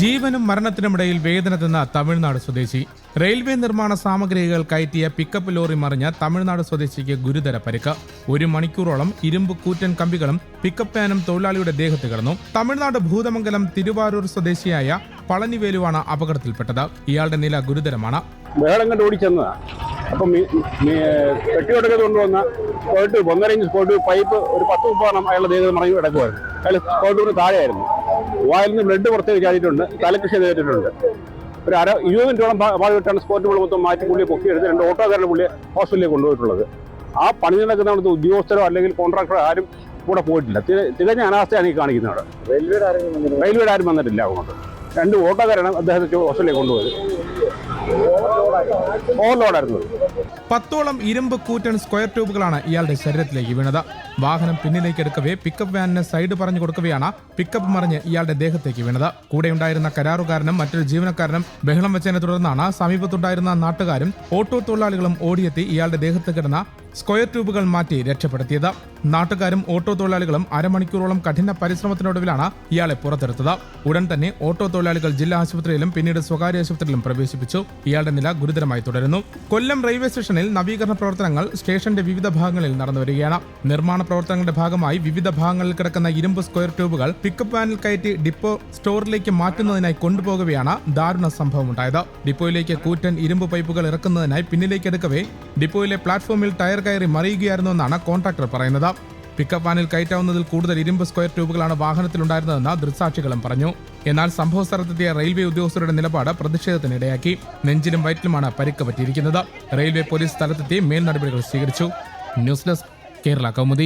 ജീവനും മരണത്തിനുമിടയിൽ വേദന തിന്ന തമിഴ്നാട് സ്വദേശി. റെയിൽവേ നിർമ്മാണ സാമഗ്രികൾ കയറ്റിയ പിക്കപ്പ് ലോറി മറിഞ്ഞ തമിഴ്നാട് സ്വദേശിക്ക് ഗുരുതര പരിക്ക്. ഒരു മണിക്കൂറോളം ഇരുമ്പ് കൂറ്റൻ കമ്പികളും പിക്കപ്പ് വാനും തൊഴിലാളിയുടെ ദേഹത്ത് കിടന്നു. തമിഴ്നാട് ഭൂതമംഗലം തിരുവാരൂർ സ്വദേശിയായ പളനിവേലുവാണ് അപകടത്തിൽപ്പെട്ടത്. ഇയാളുടെ നില ഗുരുതരമാണ്. ഓടിച്ചെന്നതാ കൊണ്ടുവന്ന ഇഞ്ച് പൈപ്പ് ഒരു പത്ത് മുപ്പതെണ്ണം അയാളുടെ ദേഹത്ത് മറിഞ്ഞു കിടക്കുമായിരുന്നു അയാൾ താഴെയായിരുന്നു. വായിൽ നിന്ന് ബ്ലഡ് പുറത്തേക്ക് ചാടിയിട്ടുണ്ട് തലക്കൃഷി ചെയ്തിട്ടുണ്ട് ഒരു അര ഇരുപത് മിനിറ്റോളം ഭാഗമായിട്ടാണ് സ്പോർട്ട് പുള്ളി മൊത്തം മാറ്റി പുള്ളിയെ പൊക്കിയെടുത്ത് രണ്ട് ഓട്ടോക്കാരുടെ പുള്ളിയെ ഹോസ്പിറ്റലിലേക്ക് കൊണ്ടുപോയിട്ടുള്ളത്. ആ പണി നടക്കുന്ന ഉദ്യോഗസ്ഥരോ അല്ലെങ്കിൽ കോൺട്രാക്ടറോ ആരും കൂടെ പോയിട്ടില്ല. തികഞ്ഞ അനാസ്ഥയാണ് ഈ കാണിക്കുന്നത് റെയിൽവേയുടെ ആരും വന്നിട്ടില്ല. അങ്ങോട്ട്. രണ്ട് ഓട്ടോക്കാരാണ് അദ്ദേഹത്തെ ഹോസ്പിറ്റലിലേക്ക് കൊണ്ടുപോയത്. പത്തോളം ഇരുമ്പ് കൂറ്റൻ സ്ക്വയർ ട്യൂബുകളാണ് ഇയാളുടെ ശരീരത്തിലേക്ക് വീണത്. വാഹനം പിന്നിലേക്ക് എടുക്കവേ പിക്കപ്പ് വാനിന് സൈഡ് പറഞ്ഞു കൊടുക്കവെയാണ് പിക്കപ്പ് മറിഞ്ഞ് ഇയാളുടെ ദേഹത്തേക്ക് വീണത്. കൂടെയുണ്ടായിരുന്ന കരാറുകാരനും മറ്റൊരു ജീവനക്കാരനും ബഹളം വെച്ചതിനെ തുടർന്നാണ് സമീപത്തുണ്ടായിരുന്ന നാട്ടുകാരും ഓട്ടോ തൊഴിലാളികളും ഓടിയെത്തി ഇയാളുടെ ദേഹത്ത് കിടന്ന സ്ക്വയർ ട്യൂബുകൾ മാറ്റി രക്ഷപ്പെടുത്തിയത്. നാട്ടുകാരും ഓട്ടോ തൊഴിലാളികളും അരമണിക്കൂറോളം കഠിന പരിശ്രമത്തിനൊടുവിലാണ് ഇയാളെ പുറത്തെടുത്തത്. ഉടൻ തന്നെ ഓട്ടോ തൊഴിലാളികൾ ജില്ലാ ആശുപത്രിയിലും പിന്നീട് സ്വകാര്യ ആശുപത്രിയിലും പ്രവേശിപ്പിച്ചു. ഇയാളുടെ നില ഗുരുതരമായി തുടരുന്നു. കൊല്ലം റെയിൽവേ സ്റ്റേഷനിൽ നവീകരണ പ്രവർത്തനങ്ങൾ സ്റ്റേഷന്റെ വിവിധ ഭാഗങ്ങളിൽ നടന്നുവരികയാണ് നിർമ്മാണ പ്രവർത്തനങ്ങളുടെ ഭാഗമായി വിവിധ ഭാഗങ്ങളിൽ കിടക്കുന്ന ഇരുമ്പ് സ്ക്വയർ ട്യൂബുകൾ പിക്കപ്പ് വാനിൽ കയറ്റി ഡിപ്പോ സ്റ്റോറിലേക്ക് മാറ്റുന്നതിനായി കൊണ്ടുപോകവെയാണ് ദാരുണ സംഭവം ഉണ്ടായത് ഡിപ്പോയിലേക്ക് കൂറ്റൻ ഇരുമ്പ് പൈപ്പുകൾ ഇറക്കുന്നതിനായി പിന്നിലേക്ക് എടുക്കവേ ഡിപ്പോയിലെ പ്ലാറ്റ്ഫോമിൽ ടയർ കയറി മറിയുകയായിരുന്നുവെന്നാണ് കോൺട്രാക്ടർ പറയുന്നത്. പിക്കപ്പ് വാനിൽ കയറ്റാവുന്നതിൽ കൂടുതൽ ഇരുമ്പ് സ്ക്വയർ ട്യൂബുകളാണ് വാഹനത്തിലുണ്ടായിരുന്നതെന്ന് ദൃക്സാക്ഷികളും പറഞ്ഞു. എന്നാൽ സംഭവ സ്ഥലത്തെത്തിയ റെയിൽവേ ഉദ്യോഗസ്ഥരുടെ നിലപാട് പ്രതിഷേധത്തിനിടയാക്കി നെഞ്ചിലും വയറ്റിലുമാണ് പരിക്ക് പറ്റിയിരിക്കുന്നത്. റെയിൽവേ പോലീസ് സ്ഥലത്തെത്തി മേൽ നടപടികൾ സ്വീകരിച്ചു. News desk Kerala Kaumudi.